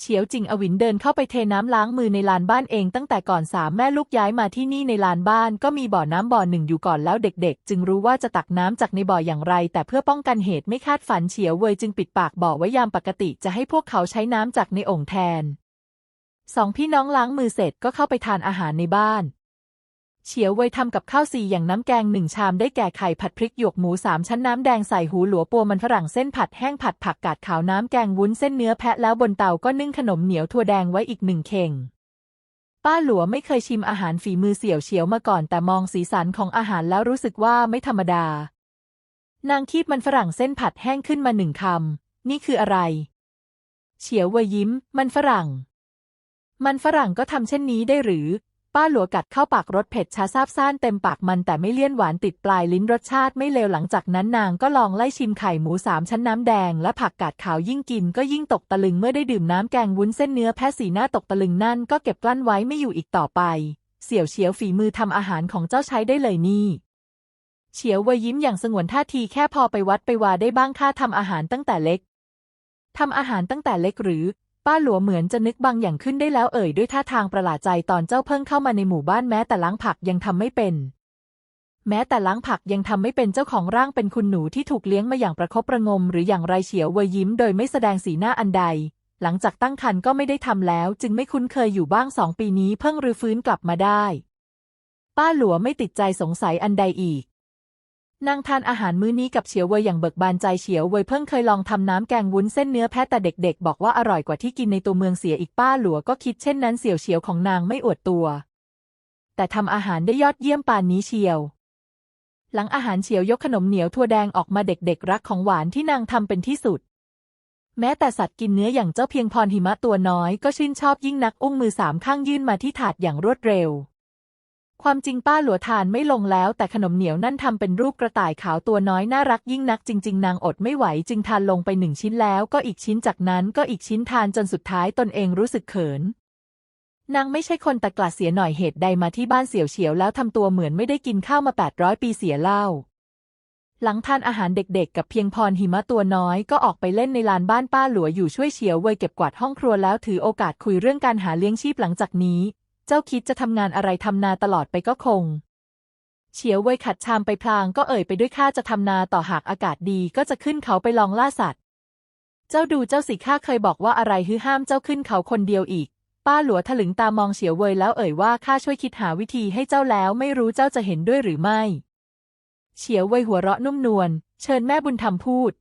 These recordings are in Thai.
เฉียวจิงอวินเดินเข้าไปเทน้ำล้างมือในลานบ้านเองตั้งแต่ก่อนสามแม่ลูกย้ายมาที่นี่ในลานบ้านก็มีบ่อน้ำบ่อหนึ่งอยู่ก่อนแล้วเด็กๆ จึงรู้ว่าจะตักน้ำจากในบ่ออย่างไร แต่เพื่อป้องกันเหตุไม่คาดฝันเฉียวเวยจึงปิดปากบ่อไว้ยามปกติจะให้พวกเขาใช้น้ำจากในโอ่งแทนสองพี่น้องล้างมือเสร็จก็เข้าไปทานอาหารในบ้าน เฉียวเวยทำกับข้าวสี่อย่างน้ำแกงหนึ่งชามได้แก่ไข่ผัดพริกหยวกหมูสามชั้นน้ำแดงใส่หูหลัวปัวมันฝรั่งเส้นผัดแห้งผัดผักกาดขาวน้ำแกงวุ้นเส้นเนื้อแพะแล้วบนเตาก็นึ่งขนมเหนียวถั่วแดงไว้อีกหนึ่งเข่ง ป้าหลัวไม่เคยชิมอาหารฝีมือเสี่ยวเฉียวมาก่อน แต่มองสีสันของอาหารแล้วรู้สึกว่าไม่ธรรมดา นางคีบมันฝรั่งเส้นผัดแห้งขึ้นมาหนึ่งคำนี่คืออะไร เฉียวเวยยิ้ม มันฝรั่ง มันฝรั่งก็ทำเช่นนี้ได้หรือ ป้าหลัวกัดเข้าปากรสเผ็ดชาซาบซ่านเต็มปากมันแต่ไม่เลี่ยนหวานติดปลายลิ้นรสชาติไม่เลวหลังจากนั้นนางก็ลองไล่ชิมไข่หมูสามชั้นน้ำแดงและผักกาดขาวยิ่งกินก็ยิ่งตกตะลึงเมื่อได้ดื่มน้ำแกงวุ้นเส้นเนื้อแพะสีหน้าตกตะลึงนั่นก็เก็บกลั้นไว้ไม่อยู่อีกต่อไป เสี่ยวเฉียวฝีมือทำอาหารของเจ้าใช้ได้เลยนี่เฉียววยยิ้มอย่างสงวนท่าทีแค่พอไปวัดไปวาได้บ้างค่าทำอาหารตั้งแต่เล็กทำอาหารตั้งแต่เล็กหรือ ป้าหลัวเหมือนจะนึกบางอย่างขึ้นได้แล้วเอ่ยด้วยท่าทางประหลาดใจตอนเจ้าเพิ่งเข้ามาในหมู่บ้านแม้แต่ล้างผักยังทำไม่เป็น แม้แต่ล้างผักยังทำไม่เป็นเจ้าของร่างเป็นคุณหนูที่ถูกเลี้ยงมาอย่างประคบประงม หรืออย่างไรเฉียวเวยยิ้มโดยไม่แสดงสีหน้าอันใด หลังจากตั้งครรภ์ก็ไม่ได้ทำแล้ว จึงไม่คุ้นเคยอยู่บ้างสองปีนี้เพิ่งรื้อฟื้นกลับมาได้ ป้าหลัวไม่ติดใจสงสัยอันใดอีก นางทานอาหารมื้อนี้กับเฉียวเวยอย่างเบิกบานใจเฉียวเวยเพิ่งเคยลองทำน้ำแกงวุ้นเส้นเนื้อแพะแต่เด็กๆ บอกว่าอร่อยกว่าที่กินในตัวเมืองเสียอีกป้าหลัวก็คิดเช่นนั้นเสี่ยวเฉียวของนางไม่อวดตัว แต่ทำอาหารได้ยอดเยี่ยมปานนี้เชียว หลังอาหารเฉียวยกขนมเหนียวถั่วแดงออกมาเด็กๆ รักของหวานที่นางทำเป็นที่สุด แม้แต่สัตว์กินเนื้ออย่างเจ้าเพียงพรหิมะตัวน้อยก็ชื่นชอบยิ่งนักอุ้งมือสามข้างยื่นมาที่ถาดอย่างรวดเร็ว ความจริงป้าหลัวทานไม่ลงแล้วแต่ขนมเหนียวนั่นทำเป็นรูปกระต่ายขาวตัวน้อยน่ารักยิ่งนักจริง ๆ นางอดไม่ไหวจึงทานลงไปหนึ่งชิ้นแล้วก็อีกชิ้นจากนั้นก็อีกชิ้นทานจนสุดท้ายตนเองรู้สึกเขิน นางไม่ใช่คนตะกละเสียหน่อยเหตุใดมาที่บ้านเสี่ยวเฉียวแล้วทำตัวเหมือนไม่ได้กินข้าวมา800ปีเสียเล่า หลังทานอาหารเด็กๆ กับเพียงพรหิมะตัวน้อยก็ออกไปเล่นในลานบ้านป้าหลัวอยู่ช่วยเฉียวเวยเก็บกวาดห้องครัวแล้วถือโอกาสคุยเรื่องการหาเลี้ยงชีพหลังจากนี้ เจ้าคิดจะทำงานอะไรทำนาตลอดไปก็คง เฉียวเวยขัดชามไปพลางก็เอ่ยไปด้วยข้าจะทำนาต่อหากอากาศดีก็จะขึ้นเขาไปลองล่าสัตว์ เจ้าดูเจ้าสิข้าเคยบอกว่าอะไรฮือห้ามเจ้าขึ้นเขาคนเดียวอีก ป้าหลัวถลึงตามองเฉียวเวยแล้วเอ่ยว่าข้าช่วยคิดหาวิธีให้เจ้าแล้วไม่รู้เจ้าจะเห็นด้วยหรือไม่ เฉียวเวยหัวเราะนุ่มนวลเชิญแม่บุญธรรมพูด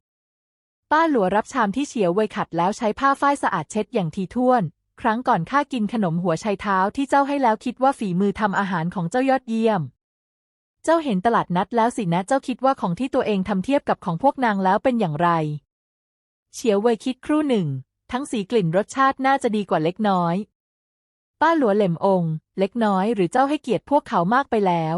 ป้าหลัวรับชามที่เฉียวเวยขัดแล้วใช้ผ้าฝ้ายสะอาดเช็ดอย่างทีท่วน ครั้งก่อนข้ากินขนมหัวไชเท้าที่เจ้าให้แล้วคิดว่าฝีมือทำอาหารของเจ้ายอดเยี่ยม เจ้าเห็นตลาดนัดแล้วสินะเจ้าคิดว่าของที่ตัวเองทำเทียบกับของพวกนางแล้วเป็นอย่างไร เฉียวเวยคิดครู่หนึ่ง ทั้งสีกลิ่นรสชาติน่าจะดีกว่าเล็กน้อย ป้าหลัวเหล่มองค์ เล็กน้อยหรือเจ้าให้เกียรติพวกเขามากไปแล้ว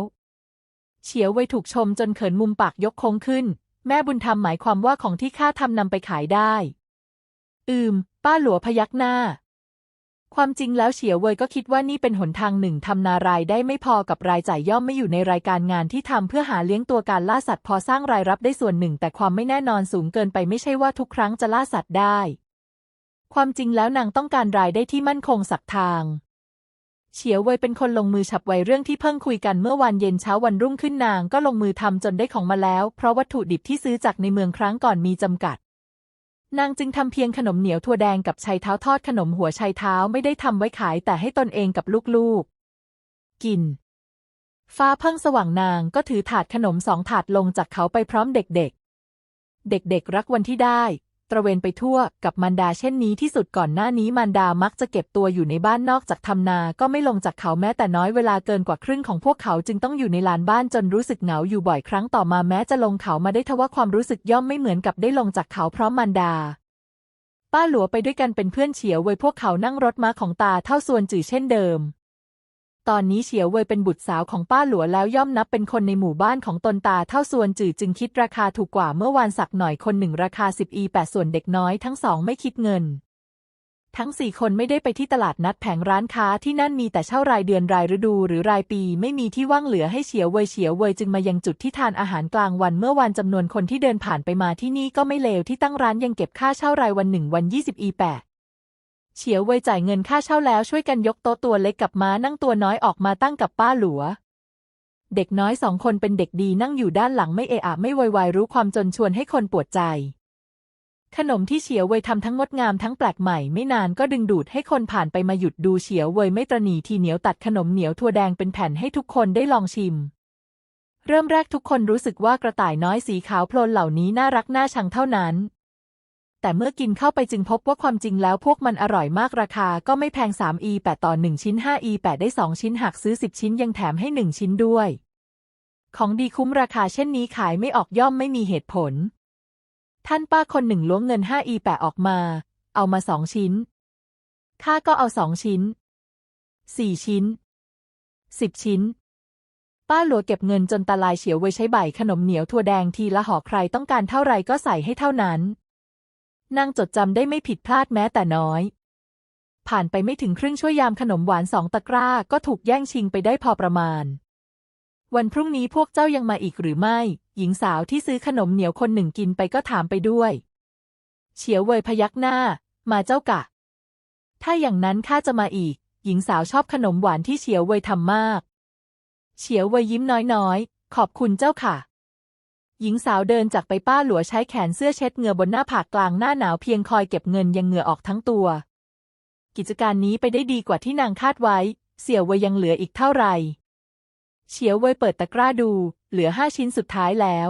เฉียวเวยถูกชมจนเขินมุมปากยกโค้งขึ้น แม่บุญธรรมหมายความว่าของที่ข้าทำนำไปขายได้ อืม ป้าหลัวพยักหน้า ความจริงแล้วเฉียวเวยก็คิดว่านี่เป็นหนทางหนึ่งทำนารายได้ไม่พอกับรายจ่ายย่อมไม่อยู่ในรายการงานที่ทำเพื่อหาเลี้ยงตัวการล่าสัตว์พอสร้างรายรับได้ส่วนหนึ่ง แต่ความไม่แน่นอนสูงเกินไปไม่ใช่ว่าทุกครั้งจะล่าสัตว์ได้ ความจริงแล้วนางต้องการรายได้ที่มั่นคงสักทางเฉียวเวยเป็นคนลงมือฉับไวเรื่องที่เพิ่งคุยกันเมื่อวันเย็นเช้าวันรุ่งขึ้นนางก็ลงมือทำจนได้ของมาแล้ว เพราะวัตถุดิบที่ซื้อจากในเมืองครั้งก่อนมีจำกัด นางจึงทำเพียงขนมเหนียวถั่วแดงกับชัยเท้าทอดขนมหัวชัยเท้าไม่ได้ทำไว้ขายแต่ให้ตนเองกับลูกๆ กิน ฟ้าเพิ่งสว่างนางก็ถือถาดขนมสองถาดลงจากเขาไปพร้อมเด็กๆ เด็กๆรักวันที่ได้ ตระเวนไปทั่วกับมันดาเช่นนี้ที่สุดก่อนหน้านี้มันดามักจะเก็บตัวอยู่ในบ้านนอกจากทำนา ก็ไม่ลงจากเขาแม้แต่น้อยเวลาเกินกว่าครึ่งของพวกเขาจึงต้องอยู่ในลานบ้านจนรู้สึกเหงาอยู่บ่อยครั้งต่อมาแม้จะลงเขามาได้ทว่าความรู้สึกย่อมไม่เหมือนกับได้ลงจากเขาเพร้อมมันดาป้าหลัวไปด้วยกันเป็นเพื่อนเฉียวเวยพวกเขานั่งรถม้าของตาเท่าส่วนจื่อเช่นเดิม ตอนนี้เฉียวเวยเป็นบุตรสาวของป้าหลัวแล้วย่อมนับเป็นคนในหมู่บ้านของตนตาเท่าส่วนจื่อจึงคิดราคาถูกกว่าเมื่อวานสักหน่อยคนหนึ่งราคา10อีแปดส่วนเด็กน้อยทั้งสองไม่คิดเงิน ทั้งสี่คนไม่ได้ไปที่ตลาดนัดแผงร้านค้าที่นั่นมีแต่เช่ารายเดือนรายฤดูหรือรายปีไม่มีที่ว่างเหลือให้เฉียวเวยเฉียวเวยจึงมายังจุดที่ทานอาหารกลางวันเมื่อวานจำนวนคนที่เดินผ่านไปมาที่นี่ก็ไม่เลวที่ตั้งร้านยังเก็บค่าเช่ารายวันหนึ่งวันยี่สิบอีแปด เฉียวเว่ยจ่ายเงินค่าเช่าแล้วช่วยกันยกโต๊ะตัวเล็กกับม้านั่งตัวน้อยออกมาตั้งกับป้าหลัว เด็กน้อยสองคนเป็นเด็กดีนั่งอยู่ด้านหลังไม่เอะอะไม่ไววายรู้ความจนชวนให้คนปวดใจ ขนมที่เฉียวเว่ยทำทั้งงดงามทั้งแปลกใหม่ไม่นานก็ดึงดูดให้คนผ่านไปมาหยุดดูเฉียวเว่ยไม่ตระหนีทีเหนียวตัดขนมเหนียวถั่วแดงเป็นแผ่นให้ทุกคนได้ลองชิมเริ่มแรกทุกคนรู้สึกว่ากระต่ายน้อยสีขาวโพลนเหล่านี้น่ารักน่าชังเท่านั้น แต่เมื่อกินเข้าไปจึงพบว่าความจริงแล้วพวกมันอร่อยมากราคาก็ไม่แพง 3e 8ต่อ 1 ชิ้น 5e 8ได้ 2 ชิ้นหากซื้อ 10 ชิ้นยังแถมให้ 1 ชิ้นด้วย ของดีคุ้มราคาเช่นนี้ขายไม่ออกย่อมไม่มีเหตุผล ท่านป้าคนหนึ่งล้วงเงิน 5e 8ออกมา เอามาสองชิ้น ข้าก็เอาสองชิ้นสี่ชิ้นสิบชิ้นป้าหลัวเก็บเงินจนตาลายเฉียวไว้ใช้ใบขนมเหนียวถั่วแดงทีละห่อใครต้องการเท่าไรก็ใส่ให้เท่านั้น นางจดจำได้ไม่ผิดพลาดแม้แต่น้อย ผ่านไปไม่ถึงครึ่งชั่วยามขนมหวานสองตะกร้าก็ถูกแย่งชิงไปได้พอประมาณ วันพรุ่งนี้พวกเจ้ายังมาอีกหรือไม่ หญิงสาวที่ซื้อขนมเหนียวคนหนึ่งกินไปก็ถามไปด้วย เฉียวเวยพยักหน้า มาเจ้ากะ ถ้าอย่างนั้นข้าจะมาอีก หญิงสาวชอบขนมหวานที่เฉียวเวยทำมาก เฉียวเวยยิ้มน้อยๆ ขอบคุณเจ้าค่ะ หญิงสาวเดินจากไปป้าหลัวใช้แขนเสื้อเช็ดเหงื่อบนหน้าผากกลางหน้าหนาวเพียงคอยเก็บเงินยังเหงื่อออกทั้งตัว กิจการนี้ไปได้ดีกว่าที่นางคาดไว้ เสี่ยวเวยยังเหลืออีกเท่าไหร่เฉียวเวยเปิดตะกร้าดู เหลือห้าชิ้นสุดท้ายแล้ว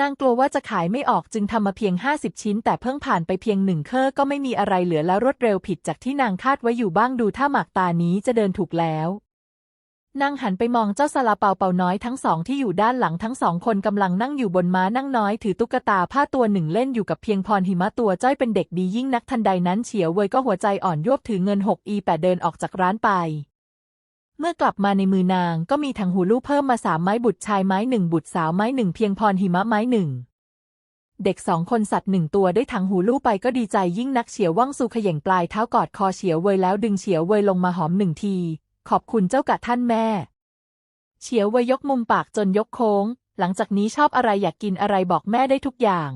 นางกลัวว่าจะขายไม่ออกจึงทำมาเพียงห้าสิบชิ้น แต่เพิ่งผ่านไปเพียงหนึ่งเคอก็ไม่มีอะไรเหลือแล้วรวดเร็วผิดจากที่นางคาดไว้อยู่บ้างดูถ้าหมากตานี้จะเดินถูกแล้ว นางหันไปมองเจ้าซาลาเปาเปาน้อยทั้งสองที่อยู่ด้านหลังทั้งสองคนกำลังนั่งอยู่บนม้านั่งน้อยถือตุ๊กตาผ้าตัวหนึ่งเล่นอยู่กับเพียงพรหิมะตัวจ้อยเป็นเด็กดียิ่งนักทันใดนั้นเฉียวเวยก็หัวใจอ่อนยวบถือเงินหกอีแปดเดินออกจากร้านไป เมื่อกลับมาในมือนางก็มีถังหูลูกเพิ่มมาสามไม้บุตรชายไม้หนึ่งบุตรสาวไม้หนึ่งเพียงพรหิมะไม้หนึ่งเด็กสองคนสัตว์หนึ่งตัวได้ถังหูลูกไปก็ดีใจยิ่งนักเฉียวว่างซูเขย่งปลายเท้ากอดคอเฉียวเวยแล้วดึงเฉียวเวยลงมาหอมหนึ่งที ขอบคุณเจ้ากะท่านแม่ เฉียววยยกมุมปากจนยกโค้ง หลังจากนี้ชอบอะไรอยากกินอะไรบอกแม่ได้ทุกอย่าง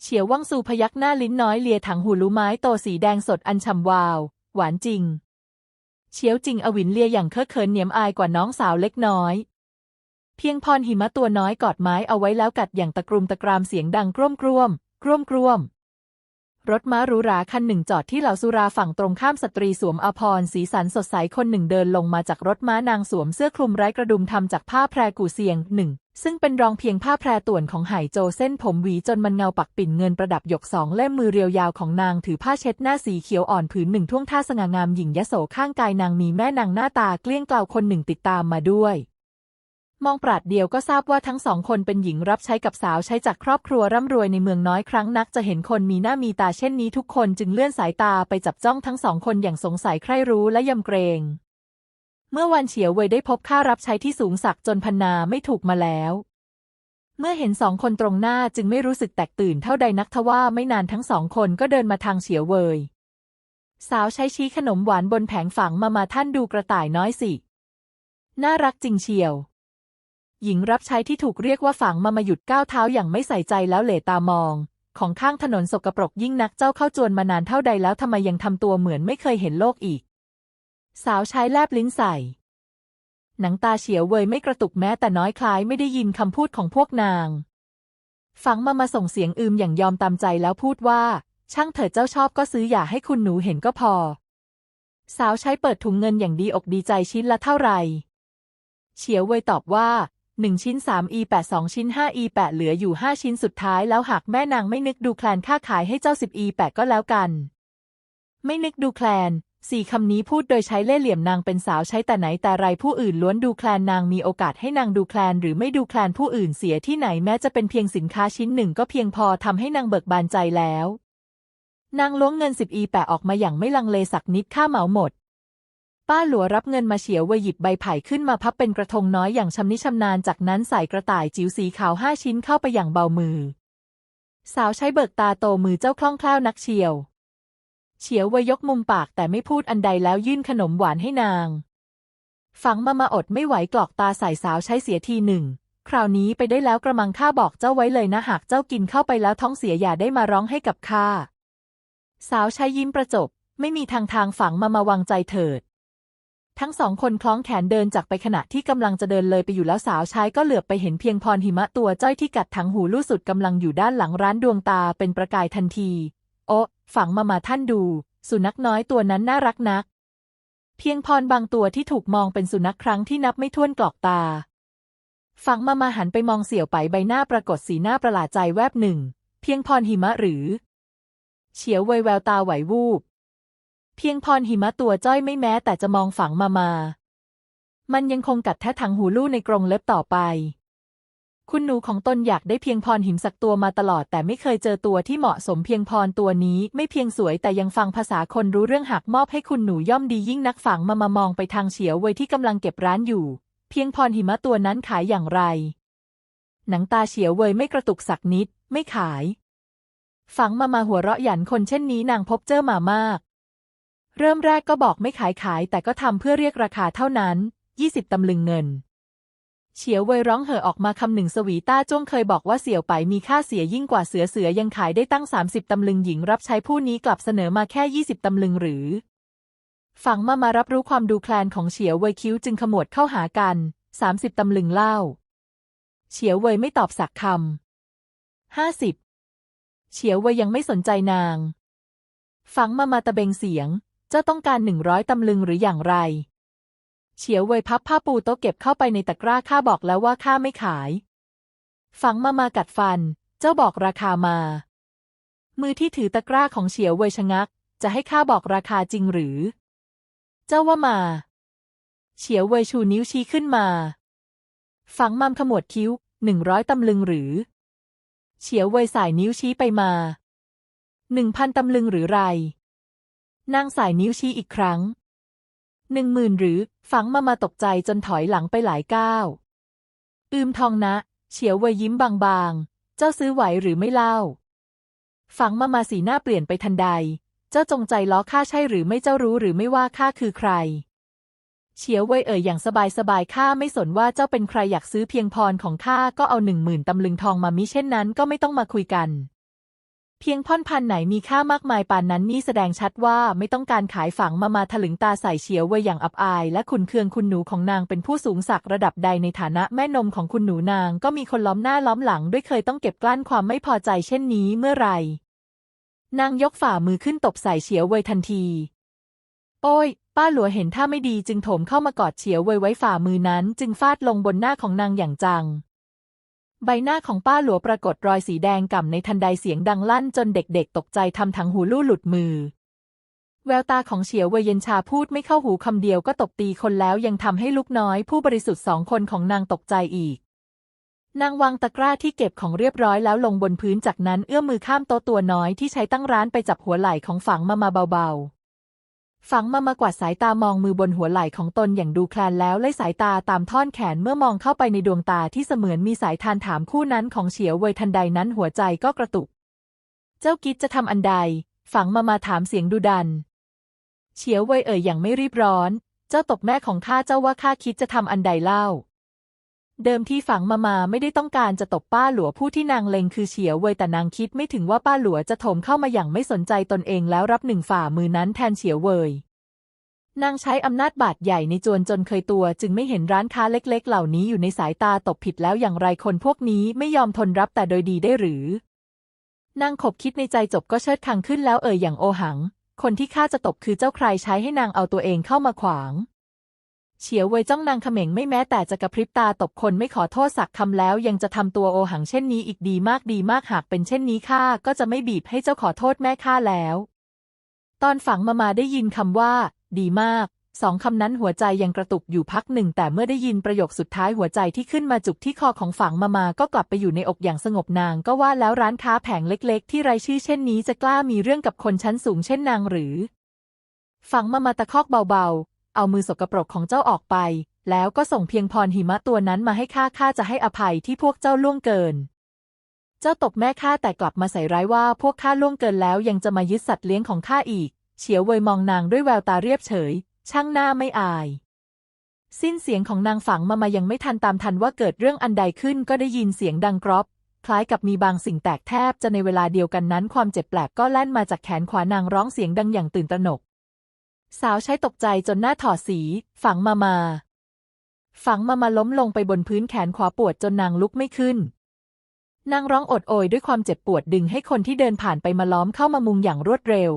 เฉียวว่างซูพยักหน้าลิ้นน้อยเลียถังหูลูไม้โตสีแดงสดอันฉ่ำวาว หวานจริง เฉียวจริงอวินเลียอย่างเคอะเขินเหนียมอายกว่าน้องสาวเล็กน้อยเพียงพรหิมะตัวน้อยกอดไม้เอาไว้แล้วกัดอย่างตะกรุมตะกรามเสียงดังกร่วมกร่วมกร่วมกร่วม รถม้าหรูหราคันหนึ่งจอดที่เหล่าสุราฝั่งตรงข้ามสตรีสวมอภรณ์สีสันสดใสคนหนึ่งเดินลงมาจากรถม้านางสวมเสื้อคลุมไร้กระดุมทำจากผ้าแพรกูเซียงหนึ่งซึ่งเป็นรองเพียงผ้าแพรต่วนของไหโจเส้นผมหวีจนมันเงาปักปิ่นเงินประดับหยกสองเล่มมือเรียวยาวของนางถือผ้าเช็ดหน้าสีเขียวอ่อนผืนหนึ่งท่วงท่าสง่างามหญิงยโสข้างกายนางมีแม่นางหน้าตาเกลี้ยงเกลาคนหนึ่งติดตามมาด้วย มองปราดเดียวก็ทราบว่าทั้งสองคนเป็นหญิงรับใช้กับสาวใช้จากครอบครัวร่ำรวยในเมืองน้อยครั้งนักจะเห็นคนมีหน้ามีตาเช่นนี้ทุกคนจึงเลื่อนสายตาไปจับจ้องทั้งสองคนอย่างสงสัยใคร่รู้และยำเกรง เมื่อวันเฉียวเว่ยได้พบข้ารับใช้ที่สูงสักจนพันนาไม่ถูกมาแล้ว เมื่อเห็นสองคนตรงหน้าจึงไม่รู้สึกแตกตื่นเท่าใดนักทว่าไม่นานทั้งสองคนก็เดินมาทางเฉียวเว่ยสาวใช้ชี้ขนมหวานบนแผงฝังมามาท่านดูกระต่ายน้อยสิ น่ารักจริงเชียว หญิงรับใช้ที่ถูกเรียกว่าฝังมามาหยุดก้าวเท้าอย่างไม่ใส่ใจแล้วเหลตามอง ของข้างถนนสกปรกยิ่งนักเจ้าเข้าจวนมานานเท่าใดแล้วทำไมยังทำตัวเหมือนไม่เคยเห็นโลกอีก สาวใช้แลบลิ้นใส่ หนังตาเฉียวเว่ยไม่กระตุกแม้แต่น้อยคล้ายไม่ได้ยินคำพูดของพวกนาง ฝังมามาส่งเสียงอืมอย่างยอมตามใจแล้วพูดว่า ช่างเถิดเจ้าชอบก็ซื้ออย่าให้คุณหนูเห็นก็พอ สาวใช้เปิดถุงเงินอย่างดีอกดีใจชิ้นละเท่าไหร่เฉียวเว่ยตอบว่า หนึ่งชิ้นสาม e แปดสองชิ้นห้า e แปดเหลืออยู่ห้าชิ้นสุดท้ายแล้วหากแม่นางไม่นึกดูแคลนค่าขายให้เจ้าสิบ e แปดก็แล้วกัน ไม่นึกดูแคลนสี่คำนี้พูดโดยใช้เล่ห์เหลี่ยมนางเป็นสาวใช้แต่ไหนแต่ไรผู้อื่นล้วนดูแคลนนางมีโอกาสให้นางดูแคลนหรือไม่ดูแคลนผู้อื่นเสียที่ไหนแม้จะเป็นเพียงสินค้าชิ้นหนึ่งก็เพียงพอทำให้นางเบิกบานใจแล้ว นางล้วงเงินสิบ e แปดออกมาอย่างไม่ลังเลสักนิดค่าเหมาหมด ป้าหลัวรับเงินมาเฉียวเวยหยิบใบไผ่ขึ้นมาพับเป็นกระทงน้อยอย่างชำนิชำนาญจากนั้นใส่กระต่ายจิ๋วสีขาวห้าชิ้นเข้าไปอย่างเบามือ สาวใช้เบิกตาโตมือเจ้าคล่องแคล่วนักเชียว เฉียวเวยยกมุมปากแต่ไม่พูดอันใดแล้วยื่นขนมหวานให้นาง ฝังมามาอดไม่ไหวกรอกตาใส่สาวใช้เสียทีหนึ่ง คราวนี้ไปได้แล้วกระมังข้าบอกเจ้าไว้เลยนะหากเจ้ากินเข้าไปแล้วท้องเสียอย่าได้มาร้องให้กับข้าสาวใช้ยิ้มประจบ ไม่มีทางทางฝังมามาวางใจเถิด ทั้งสองคนคล้องแขนเดินจากไปขณะที่กำลังจะเดินเลยไปอยู่แล้วสาวใช้ก็เหลือบไปเห็นเพียงพรหิมะตัวจ้อยที่กัดถังหูลู่สุดกำลังอยู่ด้านหลังร้านดวงตาเป็นประกายทันที โอะฝังมามาท่านดู สุนัขน้อยตัวนั้นน่ารักนัก เพียงพรบางตัวที่ถูกมองเป็นสุนัขครั้งที่นับไม่ถ้วนกรอกตา ฝังมามาหันไปมองเสี่ยวไปใบหน้าปรากฏสีหน้าประหลาดใจแวบหนึ่ง เพียงพรหิมะหรือ เฉียวเวยแววตาไหววูบ เพียงพรหิมะตัวจ้อยไม่แม้แต่จะมองฝังมามา มันยังคงกัดแทะถังหูลู่ในกรงเล็บต่อไป คุณหนูของตนอยากได้เพียงพรหิมสักตัวมาตลอด แต่ไม่เคยเจอตัวที่เหมาะสมเพียงพรตัวนี้ไม่เพียงสวยแต่ยังฟังภาษาคนรู้เรื่องหักมอบให้คุณหนูย่อมดียิ่งนักฝังมามามองไปทางเฉียวเวยที่กำลังเก็บร้านอยู่ เพียงพรหิมะตัวนั้นขายอย่างไร หนังตาเฉียวเวยไม่กระตุกสักนิด ไม่ขาย ฝังมามาหัวเราะหยันคนเช่นนี้นางพบเจอมามาก เริ่มแรกก็บอกไม่ขายขายแต่ก็ทำเพื่อเรียกราคาเท่านั้นยี่สิบตำลึงเงิน เฉียวเวยร้องเห่อออกมาคำหนึ่งสวีต้าจ้วงเคยบอกว่าเสี่ยวไปมีค่าเสียยิ่งกว่าเสือเสือยังขายได้ตั้งสามสิบตำลึงหญิงรับใช้ผู้นี้กลับเสนอมาแค่ยี่สิบตำลึงหรือ ฝังมามารับรู้ความดูแคลนของเฉียวเวยคิ้วจึงขมวดเข้าหากันสามสิบตำลึงเล่า เฉียวเวยไม่ตอบสักคำห้าสิบเฉียวเวยยังไม่สนใจนางฝังมามาตะเบงเสียง เจ้าต้องการหนึ่งร้อยตำลึงหรืออย่างไร เฉียวเวยพับผ้าปูโต๊ะเก็บเข้าไปในตะกร้าข้าบอกแล้วว่าข้าไม่ขาย ฝังมามากัดฟัน เจ้าบอกราคามา มือที่ถือตะกร้าของเฉียวเวยชะงัก จะให้ข้าบอกราคาจริงหรือ เจ้าว่ามา เฉียวเวยชูนิ้วชี้ขึ้นมา ฝังมัมขมวดคิ้วหนึ่งร้อยตำลึงหรือ เฉียวเวยสายนิ้วชี้ไปมาหนึ่งพันตำลึงหรือไร นางสายนิ้วชี้อีกครั้งหนึ่งหมื่นหรือ ฝังมามาตกใจจนถอยหลังไปหลายก้าวอืมทองนะ เฉียวเวยยิ้มบางๆ เจ้าซื้อไหวหรือไม่เล่า ฝังมามาสีหน้าเปลี่ยนไปทันใด เจ้าจงใจล้อข้าใช่หรือไม่เจ้ารู้หรือไม่ว่าข้าคือใคร เฉียวเวยเอ่ยอย่างสบายสบายข้าไม่สนว่าเจ้าเป็นใครอยากซื้อเพียงพรของข้าก็เอาหนึ่งหมื่นตำลึงทองมามิเช่นนั้นก็ไม่ต้องมาคุยกัน เพียงพ่อนพันไหนมีค่ามากมายปานนั้นนี่แสดงชัดว่าไม่ต้องการขายฝังมามาถลึงตาใส่เฉียวเว่ยอย่างอับอาย และขุนเคืองคุณหนูของนางเป็นผู้สูงศักดิ์ระดับใดในฐานะแม่นมของคุณหนูนาง ก็มีคนล้อมหน้าล้อมหลังด้วยเคยต้องเก็บกลั้นความไม่พอใจเช่นนี้เมื่อไหร่ นางยกฝ่ามือขึ้นตบใส่เฉียวเว่ยทันที โอ้ย ป้าหลัวเห็นท่าไม่ดีจึงโถมเข้ามากอดเฉียวเว่ยไว้ฝ่ามือนั้น จึงฟาดลงบนหน้าของนางอย่างจัง ใบหน้าของป้าหลัวปรากฏรอยสีแดงก่ำในทันใดเสียงดังลั่นจนเด็กๆ ตกใจทำถังหูลู่หลุดมือ แววตาของเฉียวเวยเยนชาพูดไม่เข้าหูคำเดียวก็ตบตีคนแล้วยังทำให้ลูกน้อยผู้บริสุทธิ์สองคนของนางตกใจอีก นางวางตะกร้าที่เก็บของเรียบร้อยแล้วลงบนพื้นจากนั้นเอื้อมมือข้ามโต๊ะตัวน้อยที่ใช้ตั้งร้านไปจับหัวไหล่ของฝังมามาเบาๆ ฝังมามากวาดสายตามองมือบนหัวไหล่ของตนอย่างดูแคลนแล้วไล่สายตาตามท่อนแขนเมื่อมองเข้าไปในดวงตาที่เสมือนมีสายทานถามคู่นั้นของเฉียวเว่ยทันใดนั้นหัวใจก็กระตุก เจ้ากิจจะทำอันใด ฝังมามาถามเสียงดุดัน เฉียวเว่ยเอ่ยอย่างไม่รีบร้อน เจ้าตกแม่ของข้าเจ้าว่าข้าคิดจะทำอันใดเล่า เดิมที่ฝังมามาไม่ได้ต้องการจะตบป้าหลัวผู้ที่นางเล็งคือเฉียวเว่ยแต่นางคิดไม่ถึงว่าป้าหลัวจะโถมเข้ามาอย่างไม่สนใจตนเองแล้วรับหนึ่งฝ่ามือนั้นแทนเฉียวเว่ยนางใช้อำนาจบาดใหญ่ในจวนจนเคยตัว จึงไม่เห็นร้านค้าเล็ก ๆ เหล่านี้อยู่ในสายตาตบผิดแล้วอย่างไรคนพวกนี้ไม่ยอมทนรับแต่โดยดีได้หรือ นางขบคิดในใจจบก็เชิดคังขึ้นแล้วเอ่ยอย่างโอหัง คนที่ข้าจะตบคือเจ้าใครใช้ให้นางเอาตัวเองเข้ามาขวาง เฉียวเว่ยจ้องนางเขม็งไม่แม้แต่จะกระพริบตาตบคนไม่ขอโทษสักคำแล้ว ยังจะทำตัวโอหังเช่นนี้อีกดีมากดีมากหากเป็นเช่นนี้ข้าก็จะไม่บีบให้เจ้าขอโทษแม่ข้าแล้ว ตอนฝังมามาได้ยินคำว่า ดีมากสองคำนั้นหัวใจยังกระตุกอยู่พักหนึ่ง แต่เมื่อได้ยินประโยคสุดท้ายหัวใจที่ขึ้นมาจุกที่คอของฝังมามาก็กลับไปอยู่ในอกอย่างสงบนางก็ว่าแล้วร้านค้าแผงเล็ก ๆ ที่ไรชื่อเช่นนี้จะกล้ามีเรื่องกับคนชั้นสูงเช่นนางหรือ ฝังมามาตะคอกเบาๆ เอามือสกปรกของเจ้าออกไป แล้วก็ส่งเพียงพรหิมะตัวนั้นมาให้ข้าข้าจะให้อภัยที่พวกเจ้าล่วงเกิน เจ้าตบแม่ข้าแต่กลับมาใส่ร้ายว่าพวกข้าล่วงเกินแล้วยังจะมายึดสัตว์เลี้ยงของข้าอีก เฉียวเวยมองนางด้วยแววตาเรียบเฉย ช่างหน้าไม่อายสิ้นเสียงของนางฝังมามายังไม่ทันตามทันว่าเกิดเรื่องอันใดขึ้นก็ได้ยินเสียงดังกรอบ คล้ายกับมีบางสิ่งแตกแทบจะในเวลาเดียวกันนั้น ความเจ็บแปลบก็แล่นมาจากแขนขวานางร้องเสียงดังอย่างตื่นตระหนก สาวใช้ตกใจจนหน้าถอดสี ฝังมามา ฝังมามาล้มลงไปบนพื้นแขนขวาปวดจนนางลุกไม่ขึ้น นางร้องอดโอยด้วยความเจ็บปวดดึงให้คนที่เดินผ่านไปมาล้อมเข้ามามุงอย่างรวดเร็ว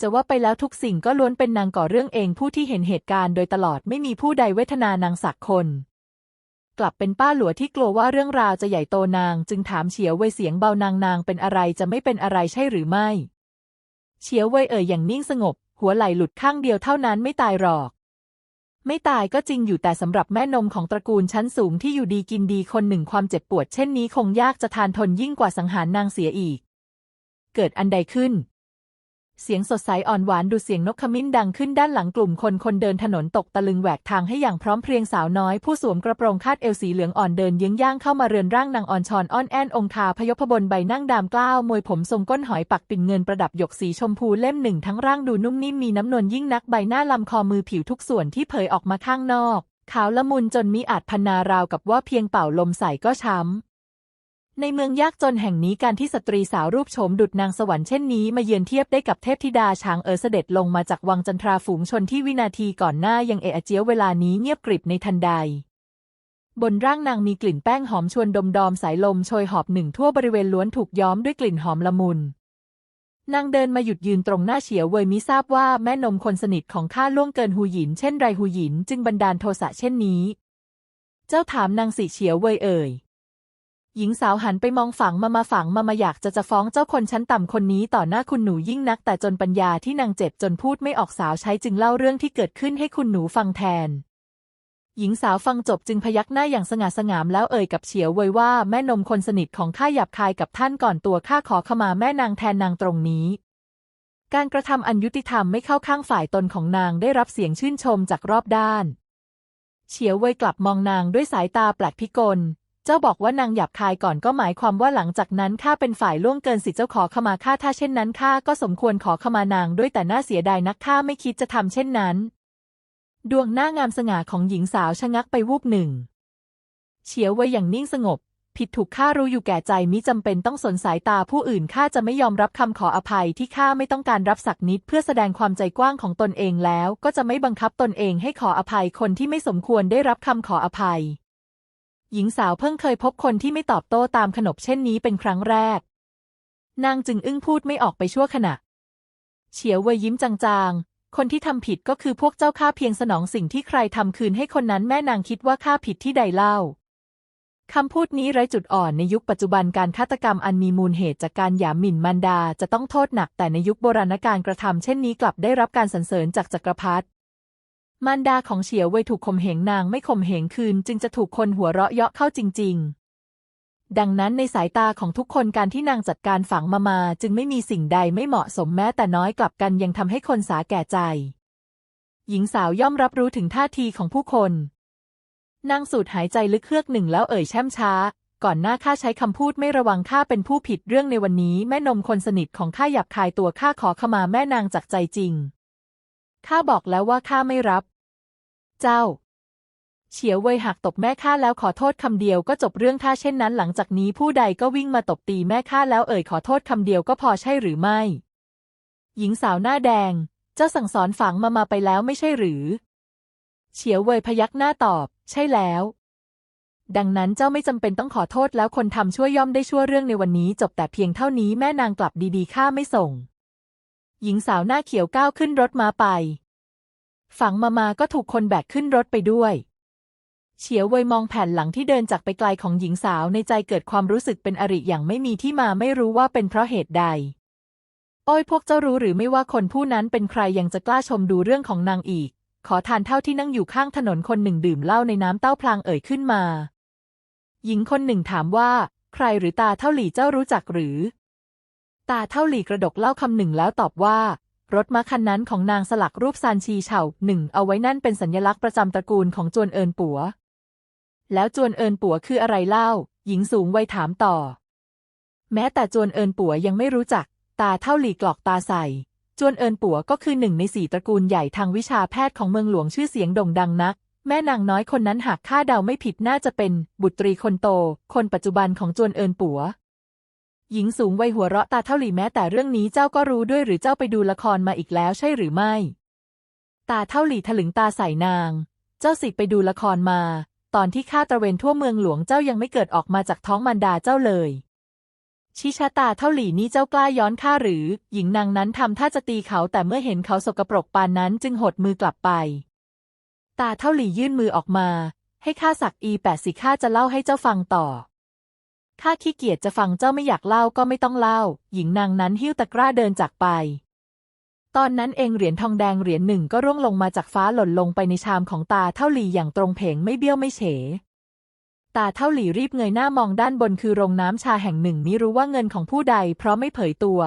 จะว่าไปแล้วทุกสิ่งก็ล้วนเป็นนางก่อเรื่องเองผู้ที่เห็นเหตุการณ์โดยตลอดไม่มีผู้ใดเวทนานางสักคน กลับเป็นป้าหลัวที่กลัวว่าเรื่องราวจะใหญ่โตนาง จึงถามเฉียวเว่ยเสียงเบานางนางเป็นอะไรจะไม่เป็นอะไรใช่หรือไม่เฉียวเว่ยเอ่ยอย่างนิ่งสงบ หัวไหล่หลุดข้างเดียวเท่านั้นไม่ตายหรอก ไม่ตายก็จริงอยู่แต่สำหรับแม่นมของตระกูลชั้นสูงที่อยู่ดีกินดีคนหนึ่งความเจ็บปวดเช่นนี้คงยากจะทานทนยิ่งกว่าสังหารนางเสียอีก เกิดอันใดขึ้น เสียงสดใสอ่อนหวานดูเสียงนกขมิ้นดังขึ้นด้านหลังกลุ่มคนคนเดินถนนตกตะลึงแหวกทางให้อย่างพร้อมเพรียงสาวน้อยผู้สวมกระโปรงคาดเอวสีเหลืองอ่อนเดินเยื้งย่างเข้ามาเรือนร่างนางอ่อนชอนอ้อนแอนองคาพยพบนใบนั่งดามกล้าวมวยผมทรงก้นหอยปักปิ่นเงินประดับหยกสีชมพูเล่มหนึ่งทั้งร่างดูนุ่มนิ่มมีน้ำนวลยิ่งนักใบหน้าลำคอมือผิวทุกส่วนที่เผยออกมาข้างนอกขาวละมุนจนมิอาจพนาราวกับว่าเพียงเป่าลมใส่ก็ช้ำ ในเมืองยากจนแห่งนี้การที่สตรีสาวรูปโฉมดุจนางสวรรค์เช่นนี้มาเยือนเทียบได้กับเทพธิดาช้างเออเสด็จลงมาจากวังจันทราฝูงชนที่วินาทีก่อนหน้ายังเอะอะเจียวเวลานี้เงียบกริบในทันใด บนร่างนางมีกลิ่นแป้งหอมชวนดมดอมสายลมโชยหอบหนึ่งทั่วบริเวณล้วนถูกย้อมด้วยกลิ่นหอมละมุนนางเดินมาหยุดยืนตรงหน้าเฉียวเวยมิทราบว่าแม่นมคนสนิทของข้าล่วงเกินหูหยินเช่นไรหูหยินจึงบันดาลโทสะเช่นนี้ เจ้าถามนางสิเฉียวเวยเอ่ย หญิงสาวหันไปมองฝังมามาฝังมามาอยากจะจะฟ้องเจ้าคนชั้นต่ำคนนี้ต่อหน้าคุณหนูยิ่งนัก แต่จนปัญญาที่นางเจ็บจนพูดไม่ออกสาวใช้จึงเล่าเรื่องที่เกิดขึ้นให้คุณหนูฟังแทน หญิงสาวฟังจบจึงพยักหน้าอย่างสง่าสงามแล้วเอ่ยกับเฉียวเวยว่าแม่นมคนสนิทของข้าหยาบคายกับท่านก่อนตัวข้าขอขมาแม่นางแทนนางตรงนี้การกระทำอันยุติธรรมไม่เข้าข้างฝ่ายตนของนางได้รับเสียงชื่นชมจากรอบด้าน เฉียวเว่ยกลับมองนางด้วยสายตาแปลกพิกล เจ้าบอกว่านางหยาบคายก่อนก็หมายความว่าหลังจากนั้นข้าเป็นฝ่ายล่วงเกินสิทธิ์เจ้าขอขมาข้าถ้าเช่นนั้นข้าก็สมควรขอขมานางด้วยแต่น่าเสียดายนักข้าไม่คิดจะทำเช่นนั้น ดวงหน้างามสง่าของหญิงสาวชะงักไปวูบหนึ่งเฉียวเว่ยอย่างนิ่งสงบ ผิดถูกข้ารู้อยู่แก่ใจมิจำเป็นต้องสนสายตาผู้อื่นข้าจะไม่ยอมรับคำขออภัยที่ข้าไม่ต้องการรับสักนิด เพื่อแสดงความใจกว้างของตนเองแล้ว ก็จะไม่บังคับตนเองให้ขออภัยคนที่ไม่สมควรได้รับคำขออภัย หญิงสาวเพิ่งเคยพบคนที่ไม่ตอบโต้ตามขนบเช่นนี้เป็นครั้งแรก นางจึงอึ้งพูดไม่ออกไปชั่วขณะ เฉียวเวยยิ้มจางๆ คนที่ทำผิดก็คือพวกเจ้าข้าเพียงสนองสิ่งที่ใครทำคืนให้คนนั้นแม่นางคิดว่าข้าผิดที่ใดเล่าคำพูดนี้ไร้จุดอ่อนในยุคปัจจุบันการฆาตกรรมอันมีมูลเหตุจากการหยามหมิ่นมารดาจะต้องโทษหนักแต่ในยุคโบราณการกระทำเช่นนี้กลับได้รับการสรรเสริญจากจักรพรรดิ มารดาของเฉียวเว่ยถูกข่มเหงนางไม่ข่มเหงคืน จึงจะถูกคนหัวเราะเยาะเข้าจริง ๆ ดังนั้นในสายตาของทุกคนการที่นางจัดการฝังมามาจึงไม่มีสิ่งใดไม่เหมาะสมแม้แต่น้อยกลับกันยังทำให้คนสาแก่ใจ หญิงสาวย่อมรับรู้ถึงท่าทีของผู้คน นางสูดหายใจลึกเฮือกหนึ่งแล้วเอ่ยแช่มช้า ก่อนหน้าข้าใช้คำพูดไม่ระวังข้าเป็นผู้ผิดเรื่องในวันนี้ แม่นมคนสนิทของข้าหยับคายตัวข้าขอขมาแม่นางจากใจจริงข้าบอกแล้วว่าข้าไม่รับ เจ้า เฉียวเว่ยหักตบแม่ข้าแล้วขอโทษคำเดียวก็จบเรื่องถ้าเช่นนั้น หลังจากนี้ผู้ใดก็วิ่งมาตบตีแม่ข้าแล้วเอ่ยขอโทษคำเดียวก็พอใช่หรือไม่ หญิงสาวหน้าแดง เจ้าสั่งสอนฝังมามาไปแล้วไม่ใช่หรือ เฉียวเว่ยพยักหน้าตอบ ใช่แล้วดังนั้นเจ้าไม่จำเป็นต้องขอโทษแล้วคนทำชั่วย่อมได้ชั่วเรื่องในวันนี้ จบแต่เพียงเท่านี้แม่นางกลับดีๆข้าไม่ส่ง หญิงสาวหน้าเขียวก้าวขึ้นรถม้าไป ฝังมามาก็ถูกคนแบกขึ้นรถไปด้วยเฉียวเวยมองแผ่นหลังที่เดินจากไปไกลของหญิงสาวในใจเกิดความรู้สึกเป็นอริอย่างไม่มีที่มาไม่รู้ว่าเป็นเพราะเหตุใด โอ้ยพวกเจ้ารู้หรือไม่ว่าคนผู้นั้นเป็นใครยังจะกล้าชมดูเรื่องของนางอีก ขอทานเท่าที่นั่งอยู่ข้างถนนคนหนึ่งดื่มเหล้าในน้ำเต้าพลางเอ่ยขึ้นมา หญิงคนหนึ่งถามว่า ใครหรือตาเท่าหลี่เจ้ารู้จักหรือ ตาเท่าหลี่กระดกเหล้าคำหนึ่งแล้วตอบว่า รถม้าคันนั้นของนางสลักรูปซานชีเฉาหนึ่งเอาไว้นั่นเป็นสัญลักษณ์ประจำตระกูลของจวนเอินปัว แล้วจวนเอินปัวคืออะไรเล่า หญิงสูงวัยถามต่อ แม้แต่จวนเอินปัวยังไม่รู้จัก ตาเท่าหลีกรอกตาใส่จวนเอินปัวก็คือหนึ่งในสี่ตระกูลใหญ่ทางวิชาแพทย์ของเมืองหลวงชื่อเสียงโด่งดังนัก แม่นางน้อยคนนั้นหากข้าเดาไม่ผิดน่าจะเป็น บุตรีคนโต คนปัจจุบันของจวนเอินปัว หญิงสูงวัยหัวเราะตาเท่าหลี่แม้แต่เรื่องนี้เจ้าก็รู้ด้วยหรือเจ้าไปดูละครมาอีกแล้วใช่หรือไม่ ตาเท่าหลี่ถลึงตาใส่นาง เจ้าสิไปดูละครมา ตอนที่ข้าตระเวนทั่วเมืองหลวงเจ้ายังไม่เกิดออกมาจากท้องมารดาเจ้าเลย ชิชะตาเท่าหลี่นี่เจ้ากล้าย้อนข้าหรือ หญิงนางนั้นทำท่าจะตีเขาแต่เมื่อเห็นเขาสกปรกปานนั้นจึงหดมือกลับไป ตาเท่าหลี่ยื่นมือออกมา ให้ข้าสักอีแปดสิข้าจะเล่าให้เจ้าฟังต่อ ข้าขี้เกียจจะฟังเจ้าไม่อยากเล่าก็ไม่ต้องเล่า หญิงนางนั้นหิ้วตะกร้าเดินจากไป ตอนนั้นเองเหรียญทองแดงเหรียญหนึ่งก็ร่วงลงมาจากฟ้าหล่นลงไปในชามของตาเท่าหลีอย่างตรงเพงไม่เบี้ยวไม่เฉตาเท่าหลีรีบเงยหน้ามองด้านบนคือโรงน้ำชาแห่งหนึ่งมิรู้ว่าเงินของผู้ใดเพราะไม่เผยตัว